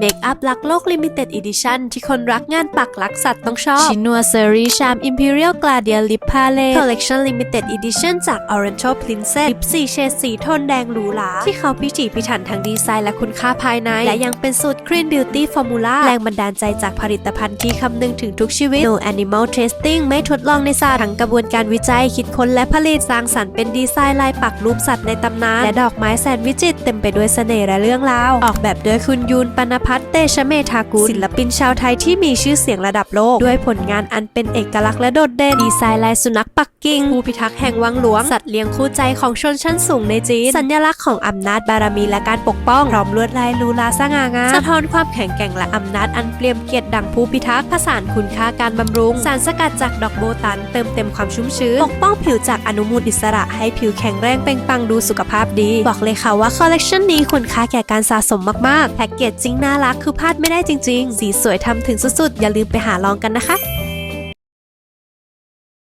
เมคอัพรักโลกลิมิเต็ดอีดิชั่นที่คนรักงานปักรักสัตว์ต้องชอบ ชินัวเซอรีชามอิมพีเรียลกลาเดียลิปพาเลคอลเลกชันลิมิเต็ดอีดิชั่นจาก Oriental Princess ลิปสีเฉดสีโทนแดงหรูหราที่เขาพิถีพิถันทั้งดีไซน์และคุณค่าภายใน และยังเป็นสูตร Clean Beauty Formula แรงบันดาลใจจากผลิตภัณฑ์ที่คำนึงถึงทุกชีวิต No Animal Testing ไม่ทดลองในสัตว์ทั้งกระบวนการวิจัยคิดค้นและผลิตสร้างสรรค์เป็นดีไซน์ลายปักรูปสัตว์ในตำนานและดอกไม้แสนวิจิตรเต็มไปด้วยเสน่ห์และเรื่องราวออกแบบโดยคุณยูนปนพัฒน์เตชเมธากุลศิลปินชาวไทยที่มีชื่อเสียงระดับโลก ด้วยผลงานอันเป็นเอกลักษณ์และโดดเด่นดีไซน์ลายสุนัขปักกิ่งผู้พิทักษ์แห่งวังหลวง สัตว์เลี้ยงคู่ใจของชนชั้นสูงในจีน สัญลักษณ์ของอำนาจบารมีและการปกป้องพร้อมลวดลายลูลาสง่างามสะท้อนความแข็งแกร่งและอำนาจอันเปรียมเกียรติดังผู้พิทักษ์ผสานคุณค่าการบำรุง สารสกัดจากดอกโบตัน เติมเต็มความชุ่มชื้นปกป้องผิวจากอนุมูลอิสระให้ผิวแข็งแรงเปล่งปลังดูสุขภาพดี บอกเลยค่ะว่าคอลเลกชันนี้คุณค่าแก่การสะสมมากๆแพ็กเกจจิ้งน่ารักคือพลาดไม่ได้จริง ๆ สีสวยทำถึงสุดๆ อย่าลืมไปหาลองกันนะคะ